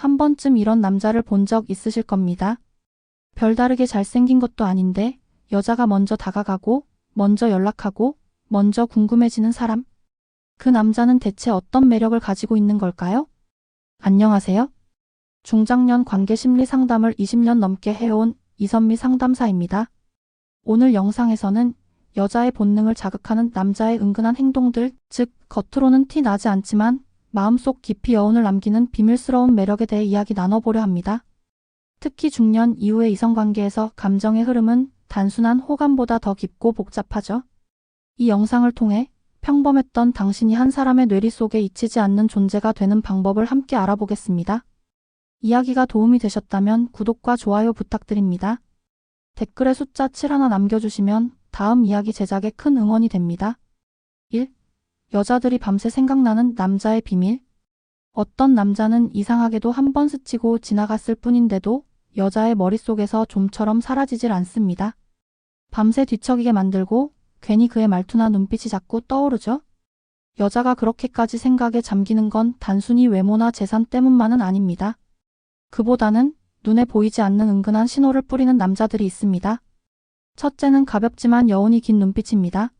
한 번쯤 이런 남자를 본 적 있으실 겁니다. 별다르게 잘생긴 것도 아닌데 여자가 먼저 다가가고 먼저 연락하고 먼저 궁금해지는 사람. 그 남자는 대체 어떤 매력을 가지고 있는 걸까요? 안녕하세요. 중장년 관계 심리 상담을 20년 넘게 해온 이선미 상담사입니다. 오늘 영상에서는 여자의 본능을 자극하는 남자의 은근한 행동들, 즉 겉으로는 티 나지 않지만 마음속 깊이 여운을 남기는 비밀스러운 매력에 대해 이야기 나눠보려 합니다. 특히 중년 이후의 이성관계에서 감정의 흐름은 단순한 호감보다 더 깊고 복잡하죠. 이 영상을 통해 평범했던 당신이 한 사람의 뇌리 속에 잊히지 않는 존재가 되는 방법을 함께 알아보겠습니다. 이야기가 도움이 되셨다면 구독과 좋아요 부탁드립니다. 댓글에 숫자 7 하나 남겨주시면 다음 이야기 제작에 큰 응원이 됩니다. 1. 여자들이 밤새 생각나는 남자의 비밀. 어떤 남자는 이상하게도 한 번 스치고 지나갔을 뿐인데도 여자의 머릿속에서 좀처럼 사라지질 않습니다. 밤새 뒤척이게 만들고 괜히 그의 말투나 눈빛이 자꾸 떠오르죠? 여자가 그렇게까지 생각에 잠기는 건 단순히 외모나 재산 때문만은 아닙니다. 그보다는 눈에 보이지 않는 은근한 신호를 뿌리는 남자들이 있습니다. 첫째는 가볍지만 여운이 긴 눈빛입니다.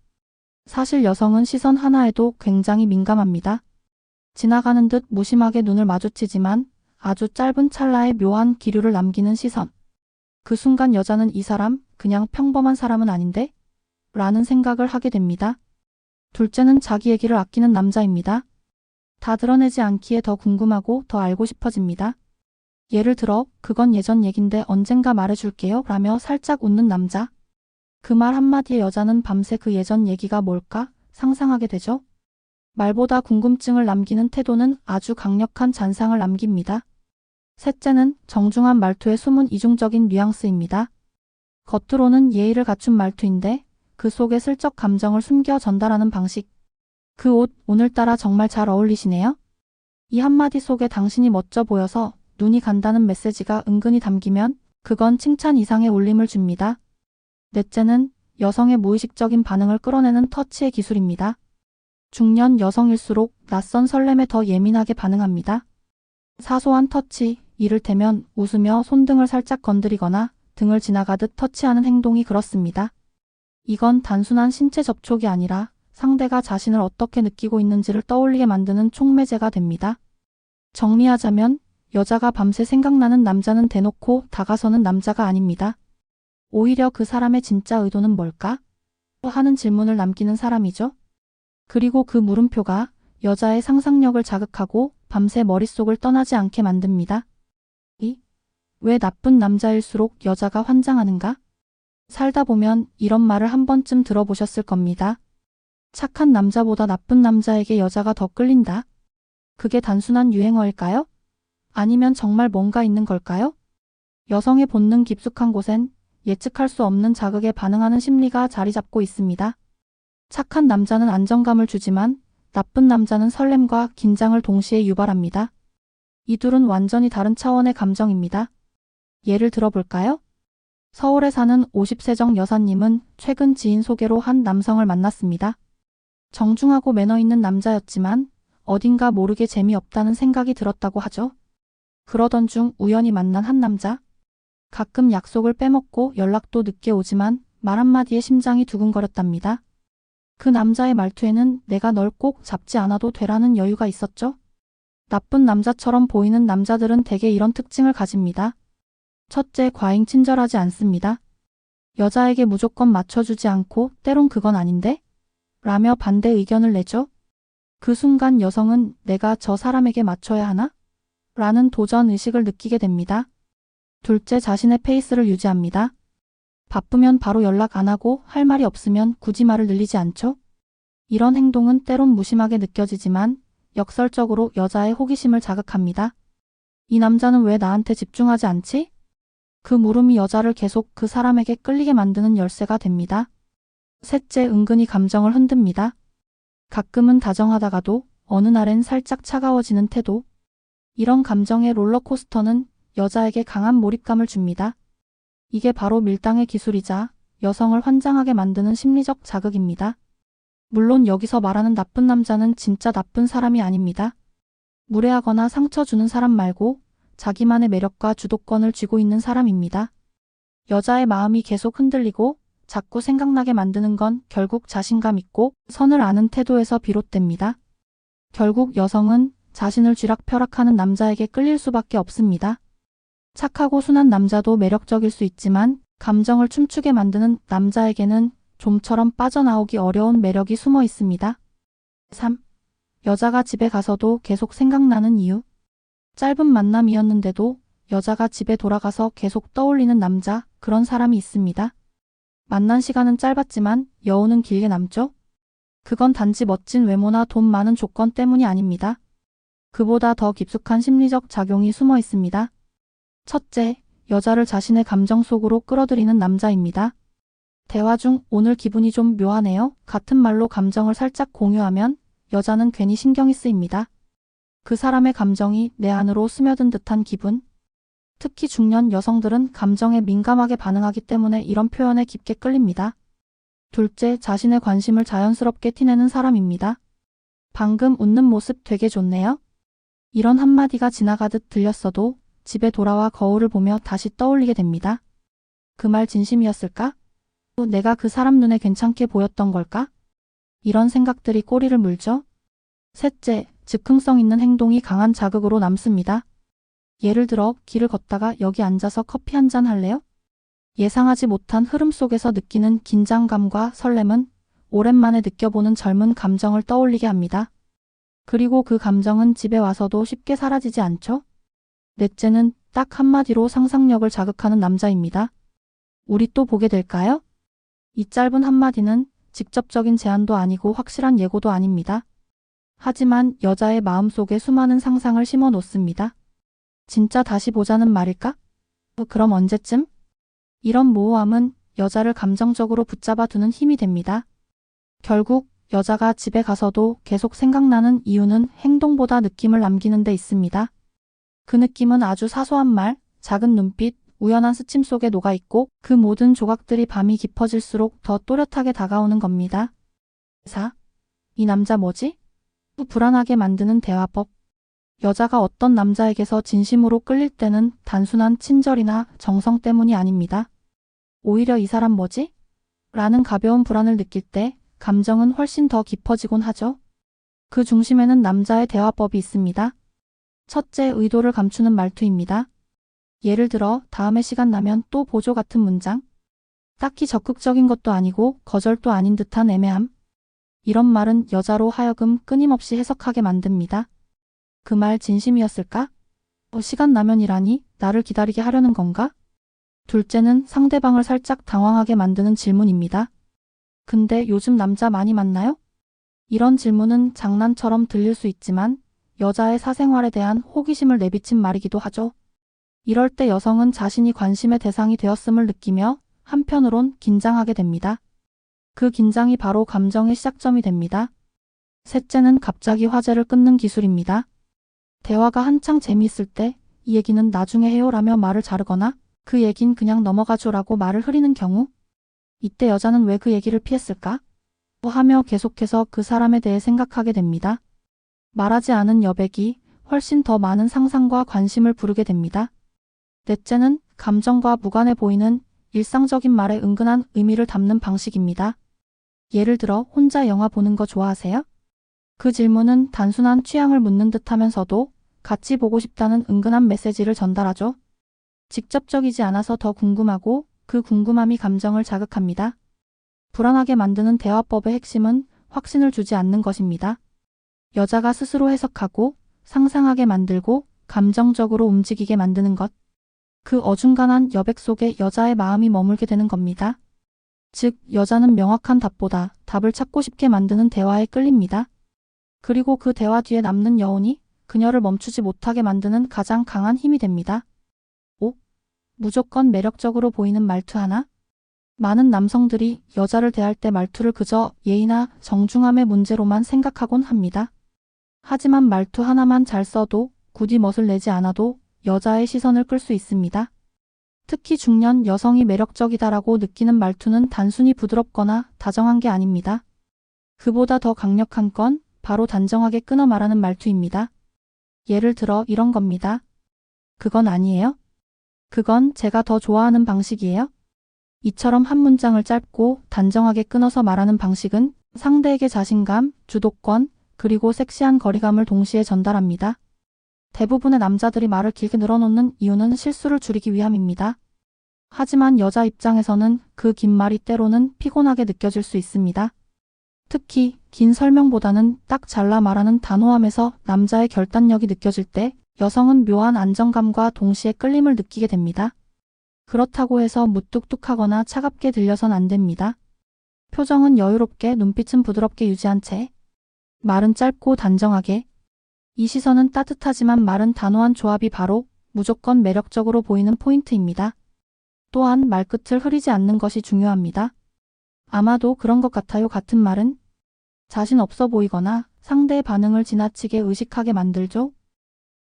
사실 여성은 시선 하나에도 굉장히 민감합니다. 지나가는 듯 무심하게 눈을 마주치지만 아주 짧은 찰나에 묘한 기류를 남기는 시선. 그 순간 여자는 이 사람 그냥 평범한 사람은 아닌데? 라는 생각을 하게 됩니다. 둘째는 자기 얘기를 아끼는 남자입니다. 다 드러내지 않기에 더 궁금하고 더 알고 싶어집니다. 예를 들어, 그건 예전 얘긴데 언젠가 말해줄게요 라며 살짝 웃는 남자. 그 말 한마디에 여자는 밤새 그 예전 얘기가 뭘까 상상하게 되죠. 말보다 궁금증을 남기는 태도는 아주 강력한 잔상을 남깁니다. 셋째는 정중한 말투의 숨은 이중적인 뉘앙스입니다. 겉으로는 예의를 갖춘 말투인데 그 속에 슬쩍 감정을 숨겨 전달하는 방식. 그 옷 오늘따라 정말 잘 어울리시네요. 이 한마디 속에 당신이 멋져 보여서 눈이 간다는 메시지가 은근히 담기면 그건 칭찬 이상의 울림을 줍니다. 넷째는 여성의 무의식적인 반응을 끌어내는 터치의 기술입니다. 중년 여성일수록 낯선 설렘에 더 예민하게 반응합니다. 사소한 터치, 이를테면 웃으며 손등을 살짝 건드리거나 등을 지나가듯 터치하는 행동이 그렇습니다. 이건 단순한 신체 접촉이 아니라 상대가 자신을 어떻게 느끼고 있는지를 떠올리게 만드는 촉매제가 됩니다. 정리하자면 여자가 밤새 생각나는 남자는 대놓고 다가서는 남자가 아닙니다. 오히려 그 사람의 진짜 의도는 뭘까? 하는 질문을 남기는 사람이죠. 그리고 그 물음표가 여자의 상상력을 자극하고 밤새 머릿속을 떠나지 않게 만듭니다. 이? 왜 나쁜 남자일수록 여자가 환장하는가? 살다 보면 이런 말을 한 번쯤 들어보셨을 겁니다. 착한 남자보다 나쁜 남자에게 여자가 더 끌린다. 그게 단순한 유행어일까요? 아니면 정말 뭔가 있는 걸까요? 여성의 본능 깊숙한 곳엔 예측할 수 없는 자극에 반응하는 심리가 자리 잡고 있습니다. 착한 남자는 안정감을 주지만 나쁜 남자는 설렘과 긴장을 동시에 유발합니다. 이 둘은 완전히 다른 차원의 감정입니다. 예를 들어볼까요? 서울에 사는 50세정 여사님은 최근 지인 소개로 한 남성을 만났습니다. 정중하고 매너 있는 남자였지만 어딘가 모르게 재미없다는 생각이 들었다고 하죠. 그러던 중 우연히 만난 한 남자. 가끔 약속을 빼먹고 연락도 늦게 오지만 말 한마디에 심장이 두근거렸답니다. 그 남자의 말투에는 내가 널 꼭 잡지 않아도 되라는 여유가 있었죠. 나쁜 남자처럼 보이는 남자들은 대개 이런 특징을 가집니다. 첫째, 과잉 친절하지 않습니다. 여자에게 무조건 맞춰주지 않고 때론 그건 아닌데? 라며 반대 의견을 내죠. 그 순간 여성은 내가 저 사람에게 맞춰야 하나? 라는 도전 의식을 느끼게 됩니다. 둘째, 자신의 페이스를 유지합니다. 바쁘면 바로 연락 안 하고 할 말이 없으면 굳이 말을 늘리지 않죠? 이런 행동은 때론 무심하게 느껴지지만 역설적으로 여자의 호기심을 자극합니다. 이 남자는 왜 나한테 집중하지 않지? 그 물음이 여자를 계속 그 사람에게 끌리게 만드는 열쇠가 됩니다. 셋째, 은근히 감정을 흔듭니다. 가끔은 다정하다가도 어느 날엔 살짝 차가워지는 태도. 이런 감정의 롤러코스터는 여자에게 강한 몰입감을 줍니다. 이게 바로 밀당의 기술이자 여성을 환장하게 만드는 심리적 자극입니다. 물론 여기서 말하는 나쁜 남자는 진짜 나쁜 사람이 아닙니다. 무례하거나 상처 주는 사람 말고 자기만의 매력과 주도권을 쥐고 있는 사람입니다. 여자의 마음이 계속 흔들리고 자꾸 생각나게 만드는 건 결국 자신감 있고 선을 아는 태도에서 비롯됩니다. 결국 여성은 자신을 쥐락펴락하는 남자에게 끌릴 수밖에 없습니다. 착하고 순한 남자도 매력적일 수 있지만 감정을 춤추게 만드는 남자에게는 좀처럼 빠져나오기 어려운 매력이 숨어 있습니다. 3. 여자가 집에 가서도 계속 생각나는 이유. 짧은 만남이었는데도 여자가 집에 돌아가서 계속 떠올리는 남자, 그런 사람이 있습니다. 만난 시간은 짧았지만 여운은 길게 남죠? 그건 단지 멋진 외모나 돈 많은 조건 때문이 아닙니다. 그보다 더 깊숙한 심리적 작용이 숨어 있습니다. 첫째, 여자를 자신의 감정 속으로 끌어들이는 남자입니다. 대화 중 오늘 기분이 좀 묘하네요. 같은 말로 감정을 살짝 공유하면 여자는 괜히 신경이 쓰입니다. 그 사람의 감정이 내 안으로 스며든 듯한 기분. 특히 중년 여성들은 감정에 민감하게 반응하기 때문에 이런 표현에 깊게 끌립니다. 둘째, 자신의 관심을 자연스럽게 티내는 사람입니다. 방금 웃는 모습 되게 좋네요. 이런 한마디가 지나가듯 들렸어도 집에 돌아와 거울을 보며 다시 떠올리게 됩니다. 그 말 진심이었을까? 또 내가 그 사람 눈에 괜찮게 보였던 걸까? 이런 생각들이 꼬리를 물죠. 셋째, 즉흥성 있는 행동이 강한 자극으로 남습니다. 예를 들어 길을 걷다가 여기 앉아서 커피 한 잔 할래요? 예상하지 못한 흐름 속에서 느끼는 긴장감과 설렘은 오랜만에 느껴보는 젊은 감정을 떠올리게 합니다. 그리고 그 감정은 집에 와서도 쉽게 사라지지 않죠? 넷째는 딱 한마디로 상상력을 자극하는 남자입니다. 우리 또 보게 될까요? 이 짧은 한마디는 직접적인 제안도 아니고 확실한 예고도 아닙니다. 하지만 여자의 마음속에 수많은 상상을 심어 놓습니다. 진짜 다시 보자는 말일까? 어, 그럼 언제쯤? 이런 모호함은 여자를 감정적으로 붙잡아 두는 힘이 됩니다. 결국 여자가 집에 가서도 계속 생각나는 이유는 행동보다 느낌을 남기는 데 있습니다. 그 느낌은 아주 사소한 말, 작은 눈빛, 우연한 스침 속에 녹아 있고 그 모든 조각들이 밤이 깊어질수록 더 또렷하게 다가오는 겁니다. 4. 이 남자 뭐지? 불안하게 만드는 대화법. 여자가 어떤 남자에게서 진심으로 끌릴 때는 단순한 친절이나 정성 때문이 아닙니다. 오히려 이 사람 뭐지? 라는 가벼운 불안을 느낄 때 감정은 훨씬 더 깊어지곤 하죠. 그 중심에는 남자의 대화법이 있습니다. 첫째, 의도를 감추는 말투입니다. 예를 들어, 다음에 시간 나면 또 보조 같은 문장. 딱히 적극적인 것도 아니고 거절도 아닌 듯한 애매함. 이런 말은 여자로 하여금 끊임없이 해석하게 만듭니다. 그 말 진심이었을까? 어, 시간 나면이라니 나를 기다리게 하려는 건가? 둘째는 상대방을 살짝 당황하게 만드는 질문입니다. 근데 요즘 남자 많이 만나요? 이런 질문은 장난처럼 들릴 수 있지만 여자의 사생활에 대한 호기심을 내비친 말이기도 하죠. 이럴 때 여성은 자신이 관심의 대상이 되었음을 느끼며 한편으론 긴장하게 됩니다. 그 긴장이 바로 감정의 시작점이 됩니다. 셋째는 갑자기 화제를 끊는 기술입니다. 대화가 한창 재미있을 때 이 얘기는 나중에 해요라며 말을 자르거나 그 얘긴 그냥 넘어가줘라고 말을 흐리는 경우 이때 여자는 왜 그 얘기를 피했을까? 하며 계속해서 그 사람에 대해 생각하게 됩니다. 말하지 않은 여백이 훨씬 더 많은 상상과 관심을 부르게 됩니다. 넷째는 감정과 무관해 보이는 일상적인 말에 은근한 의미를 담는 방식입니다. 예를 들어 혼자 영화 보는 거 좋아하세요? 그 질문은 단순한 취향을 묻는 듯 하면서도 같이 보고 싶다는 은근한 메시지를 전달하죠. 직접적이지 않아서 더 궁금하고 그 궁금함이 감정을 자극합니다. 불안하게 만드는 대화법의 핵심은 확신을 주지 않는 것입니다. 여자가 스스로 해석하고 상상하게 만들고 감정적으로 움직이게 만드는 것. 그 어중간한 여백 속에 여자의 마음이 머물게 되는 겁니다. 즉, 여자는 명확한 답보다 답을 찾고 싶게 만드는 대화에 끌립니다. 그리고 그 대화 뒤에 남는 여운이 그녀를 멈추지 못하게 만드는 가장 강한 힘이 됩니다. 5. 무조건 매력적으로 보이는 말투 하나? 많은 남성들이 여자를 대할 때 말투를 그저 예의나 정중함의 문제로만 생각하곤 합니다. 하지만 말투 하나만 잘 써도 굳이 멋을 내지 않아도 여자의 시선을 끌 수 있습니다. 특히 중년 여성이 매력적이다라고 느끼는 말투는 단순히 부드럽거나 다정한 게 아닙니다. 그보다 더 강력한 건 바로 단정하게 끊어 말하는 말투입니다. 예를 들어 이런 겁니다. 그건 아니에요? 그건 제가 더 좋아하는 방식이에요? 이처럼 한 문장을 짧고 단정하게 끊어서 말하는 방식은 상대에게 자신감, 주도권, 그리고 섹시한 거리감을 동시에 전달합니다. 대부분의 남자들이 말을 길게 늘어놓는 이유는 실수를 줄이기 위함입니다. 하지만 여자 입장에서는 그 긴 말이 때로는 피곤하게 느껴질 수 있습니다. 특히 긴 설명보다는 딱 잘라 말하는 단호함에서 남자의 결단력이 느껴질 때 여성은 묘한 안정감과 동시에 끌림을 느끼게 됩니다. 그렇다고 해서 무뚝뚝하거나 차갑게 들려선 안 됩니다. 표정은 여유롭게 눈빛은 부드럽게 유지한 채 말은 짧고 단정하게 이 시선은 따뜻하지만 말은 단호한 조합이 바로 무조건 매력적으로 보이는 포인트입니다. 또한 말끝을 흐리지 않는 것이 중요합니다. 아마도 그런 것 같아요 같은 말은 자신 없어 보이거나 상대의 반응을 지나치게 의식하게 만들죠.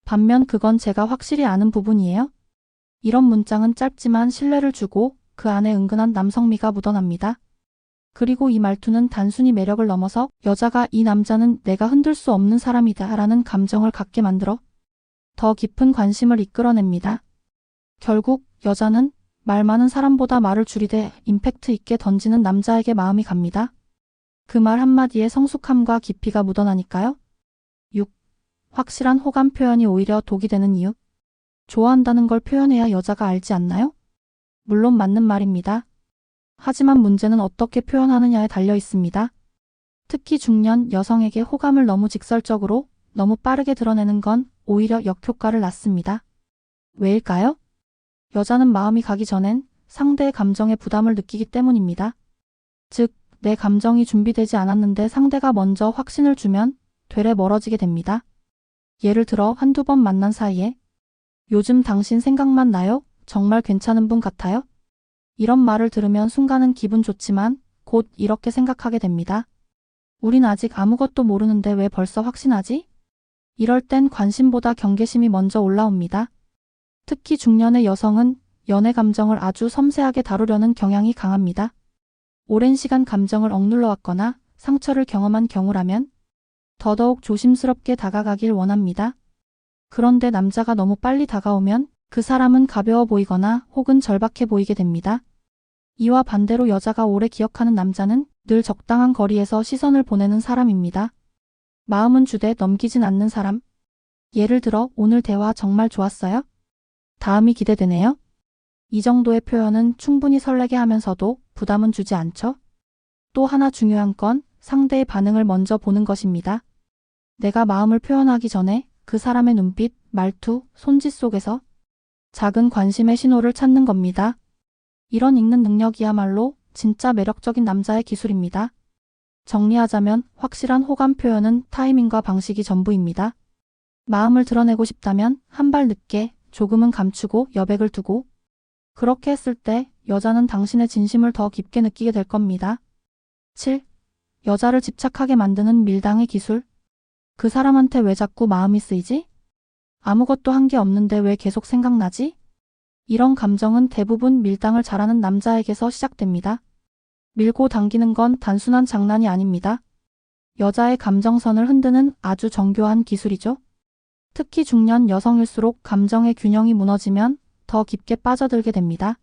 반면 그건 제가 확실히 아는 부분이에요. 이런 문장은 짧지만 신뢰를 주고 그 안에 은근한 남성미가 묻어납니다. 그리고 이 말투는 단순히 매력을 넘어서 여자가 이 남자는 내가 흔들 수 없는 사람이다 라는 감정을 갖게 만들어 더 깊은 관심을 이끌어냅니다. 결국 여자는 말 많은 사람보다 말을 줄이되 임팩트 있게 던지는 남자에게 마음이 갑니다. 그 말 한마디에 성숙함과 깊이가 묻어나니까요. 6. 확실한 호감 표현이 오히려 독이 되는 이유. 좋아한다는 걸 표현해야 여자가 알지 않나요? 물론 맞는 말입니다. 하지만 문제는 어떻게 표현하느냐에 달려 있습니다. 특히 중년 여성에게 호감을 너무 직설적으로, 너무 빠르게 드러내는 건 오히려 역효과를 낳습니다. 왜일까요? 여자는 마음이 가기 전엔 상대의 감정에 부담을 느끼기 때문입니다. 즉, 내 감정이 준비되지 않았는데 상대가 먼저 확신을 주면 되레 멀어지게 됩니다. 예를 들어 한두 번 만난 사이에 요즘 당신 생각만 나요? 정말 괜찮은 분 같아요? 이런 말을 들으면 순간은 기분 좋지만 곧 이렇게 생각하게 됩니다. 우린 아직 아무것도 모르는데 왜 벌써 확신하지? 이럴 땐 관심보다 경계심이 먼저 올라옵니다. 특히 중년의 여성은 연애 감정을 아주 섬세하게 다루려는 경향이 강합니다. 오랜 시간 감정을 억눌러 왔거나 상처를 경험한 경우라면 더더욱 조심스럽게 다가가길 원합니다. 그런데 남자가 너무 빨리 다가오면 그 사람은 가벼워 보이거나 혹은 절박해 보이게 됩니다. 이와 반대로 여자가 오래 기억하는 남자는 늘 적당한 거리에서 시선을 보내는 사람입니다. 마음은 주되 넘기진 않는 사람. 예를 들어 오늘 대화 정말 좋았어요? 다음이 기대되네요. 이 정도의 표현은 충분히 설레게 하면서도 부담은 주지 않죠? 또 하나 중요한 건 상대의 반응을 먼저 보는 것입니다. 내가 마음을 표현하기 전에 그 사람의 눈빛, 말투, 손짓 속에서 작은 관심의 신호를 찾는 겁니다. 이런 읽는 능력이야말로 진짜 매력적인 남자의 기술입니다. 정리하자면 확실한 호감 표현은 타이밍과 방식이 전부입니다. 마음을 드러내고 싶다면 한 발 늦게 조금은 감추고 여백을 두고 그렇게 했을 때 여자는 당신의 진심을 더 깊게 느끼게 될 겁니다. 7. 여자를 집착하게 만드는 밀당의 기술. 그 사람한테 왜 자꾸 마음이 쓰이지? 아무것도 한 게 없는데 왜 계속 생각나지? 이런 감정은 대부분 밀당을 잘하는 남자에게서 시작됩니다. 밀고 당기는 건 단순한 장난이 아닙니다. 여자의 감정선을 흔드는 아주 정교한 기술이죠. 특히 중년 여성일수록 감정의 균형이 무너지면 더 깊게 빠져들게 됩니다.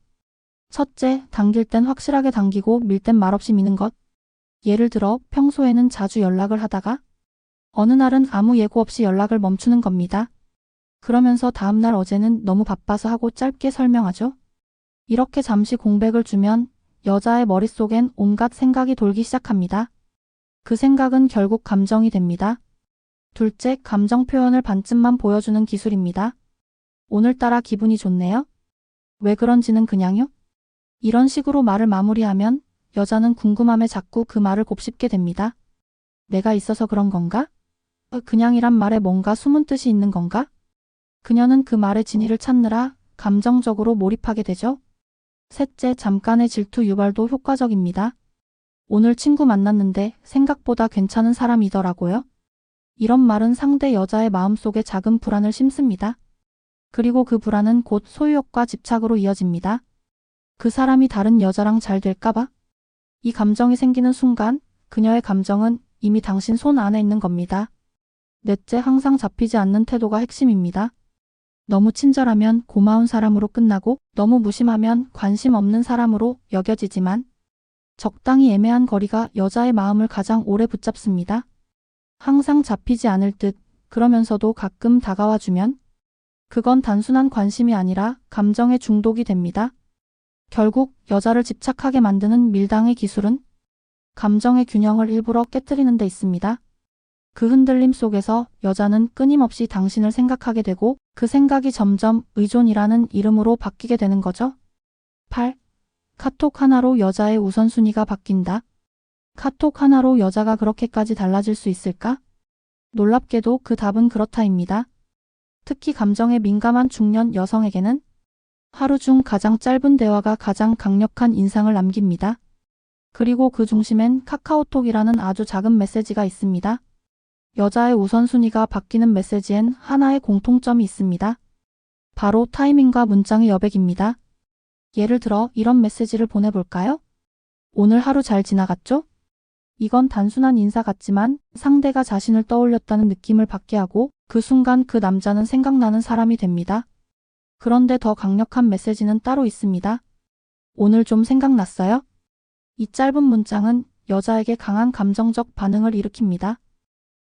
첫째, 당길 땐 확실하게 당기고 밀 땐 말없이 미는 것. 예를 들어 평소에는 자주 연락을 하다가 어느 날은 아무 예고 없이 연락을 멈추는 겁니다. 그러면서 다음날 어제는 너무 바빠서 하고 짧게 설명하죠. 이렇게 잠시 공백을 주면 여자의 머릿속엔 온갖 생각이 돌기 시작합니다. 그 생각은 결국 감정이 됩니다. 둘째, 감정 표현을 반쯤만 보여주는 기술입니다. 오늘따라 기분이 좋네요? 왜 그런지는 그냥요? 이런 식으로 말을 마무리하면 여자는 궁금함에 자꾸 그 말을 곱씹게 됩니다. 내가 있어서 그런 건가? 어, 그냥이란 말에 뭔가 숨은 뜻이 있는 건가? 그녀는 그 말의 진위를 찾느라 감정적으로 몰입하게 되죠. 셋째, 잠깐의 질투 유발도 효과적입니다. 오늘 친구 만났는데 생각보다 괜찮은 사람이더라고요. 이런 말은 상대 여자의 마음속에 작은 불안을 심습니다. 그리고 그 불안은 곧 소유욕과 집착으로 이어집니다. 그 사람이 다른 여자랑 잘 될까봐? 이 감정이 생기는 순간 그녀의 감정은 이미 당신 손 안에 있는 겁니다. 넷째, 항상 잡히지 않는 태도가 핵심입니다. 너무 친절하면 고마운 사람으로 끝나고 너무 무심하면 관심 없는 사람으로 여겨지지만 적당히 애매한 거리가 여자의 마음을 가장 오래 붙잡습니다. 항상 잡히지 않을 듯 그러면서도 가끔 다가와 주면 그건 단순한 관심이 아니라 감정의 중독이 됩니다. 결국 여자를 집착하게 만드는 밀당의 기술은 감정의 균형을 일부러 깨뜨리는 데 있습니다. 그 흔들림 속에서 여자는 끊임없이 당신을 생각하게 되고 그 생각이 점점 의존이라는 이름으로 바뀌게 되는 거죠. 8. 카톡 하나로 여자의 우선순위가 바뀐다. 카톡 하나로 여자가 그렇게까지 달라질 수 있을까? 놀랍게도 그 답은 그렇다입니다. 특히 감정에 민감한 중년 여성에게는 하루 중 가장 짧은 대화가 가장 강력한 인상을 남깁니다. 그리고 그 중심엔 카카오톡이라는 아주 작은 메시지가 있습니다. 여자의 우선순위가 바뀌는 메시지엔 하나의 공통점이 있습니다. 바로 타이밍과 문장의 여백입니다. 예를 들어 이런 메시지를 보내볼까요? 오늘 하루 잘 지나갔죠? 이건 단순한 인사 같지만 상대가 자신을 떠올렸다는 느낌을 받게 하고 그 순간 그 남자는 생각나는 사람이 됩니다. 그런데 더 강력한 메시지는 따로 있습니다. 오늘 좀 생각났어요? 이 짧은 문장은 여자에게 강한 감정적 반응을 일으킵니다.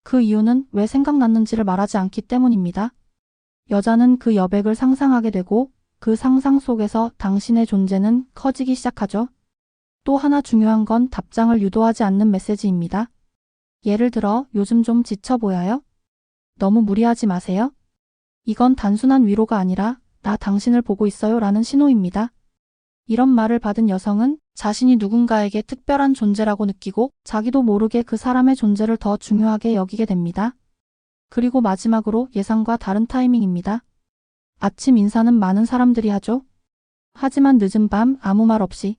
그 이유는 왜 생각났는지를 말하지 않기 때문입니다. 여자는 그 여백을 상상하게 되고 그 상상 속에서 당신의 존재는 커지기 시작하죠. 또 하나 중요한 건 답장을 유도하지 않는 메시지입니다. 예를 들어 요즘 좀 지쳐 보여요? 너무 무리하지 마세요. 이건 단순한 위로가 아니라 나 당신을 보고 있어요 라는 신호입니다. 이런 말을 받은 여성은 자신이 누군가에게 특별한 존재라고 느끼고 자기도 모르게 그 사람의 존재를 더 중요하게 여기게 됩니다. 그리고 마지막으로 예상과 다른 타이밍입니다. 아침 인사는 많은 사람들이 하죠. 하지만 늦은 밤 아무 말 없이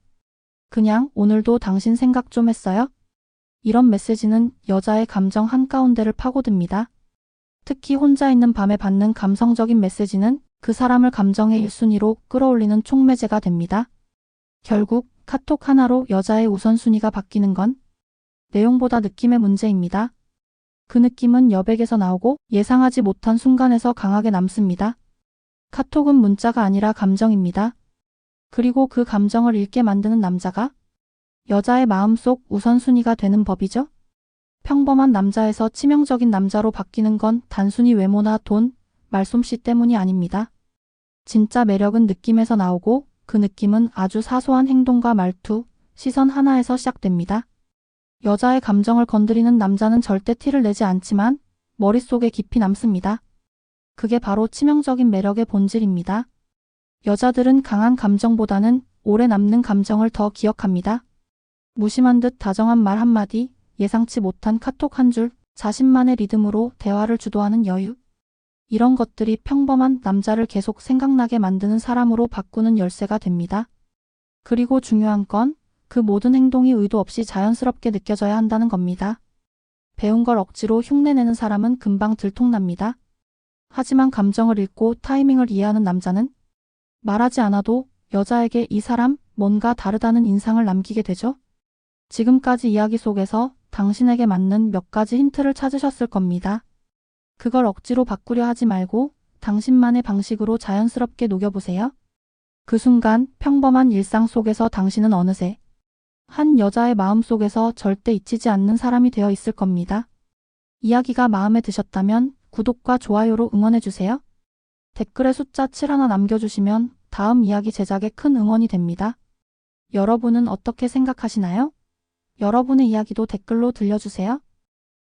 그냥 오늘도 당신 생각 좀 했어요? 이런 메시지는 여자의 감정 한가운데를 파고듭니다. 특히 혼자 있는 밤에 받는 감성적인 메시지는 그 사람을 감정의 1순위로 끌어올리는 촉매제가 됩니다. 결국 카톡 하나로 여자의 우선순위가 바뀌는 건 내용보다 느낌의 문제입니다. 그 느낌은 여백에서 나오고 예상하지 못한 순간에서 강하게 남습니다. 카톡은 문자가 아니라 감정입니다. 그리고 그 감정을 읽게 만드는 남자가 여자의 마음속 우선순위가 되는 법이죠. 평범한 남자에서 치명적인 남자로 바뀌는 건 단순히 외모나 돈, 말솜씨 때문이 아닙니다. 진짜 매력은 느낌에서 나오고 그 느낌은 아주 사소한 행동과 말투, 시선 하나에서 시작됩니다. 여자의 감정을 건드리는 남자는 절대 티를 내지 않지만 머릿속에 깊이 남습니다. 그게 바로 치명적인 매력의 본질입니다. 여자들은 강한 감정보다는 오래 남는 감정을 더 기억합니다. 무심한 듯 다정한 말 한마디, 예상치 못한 카톡 한 줄, 자신만의 리듬으로 대화를 주도하는 여유. 이런 것들이 평범한 남자를 계속 생각나게 만드는 사람으로 바꾸는 열쇠가 됩니다. 그리고 중요한 건 그 모든 행동이 의도 없이 자연스럽게 느껴져야 한다는 겁니다. 배운 걸 억지로 흉내내는 사람은 금방 들통납니다. 하지만 감정을 읽고 타이밍을 이해하는 남자는 말하지 않아도 여자에게 이 사람 뭔가 다르다는 인상을 남기게 되죠. 지금까지 이야기 속에서 당신에게 맞는 몇 가지 힌트를 찾으셨을 겁니다. 그걸 억지로 바꾸려 하지 말고 당신만의 방식으로 자연스럽게 녹여보세요. 그 순간 평범한 일상 속에서 당신은 어느새 한 여자의 마음 속에서 절대 잊히지 않는 사람이 되어 있을 겁니다. 이야기가 마음에 드셨다면 구독과 좋아요로 응원해주세요. 댓글에 숫자 7 하나 남겨주시면 다음 이야기 제작에 큰 응원이 됩니다. 여러분은 어떻게 생각하시나요? 여러분의 이야기도 댓글로 들려주세요.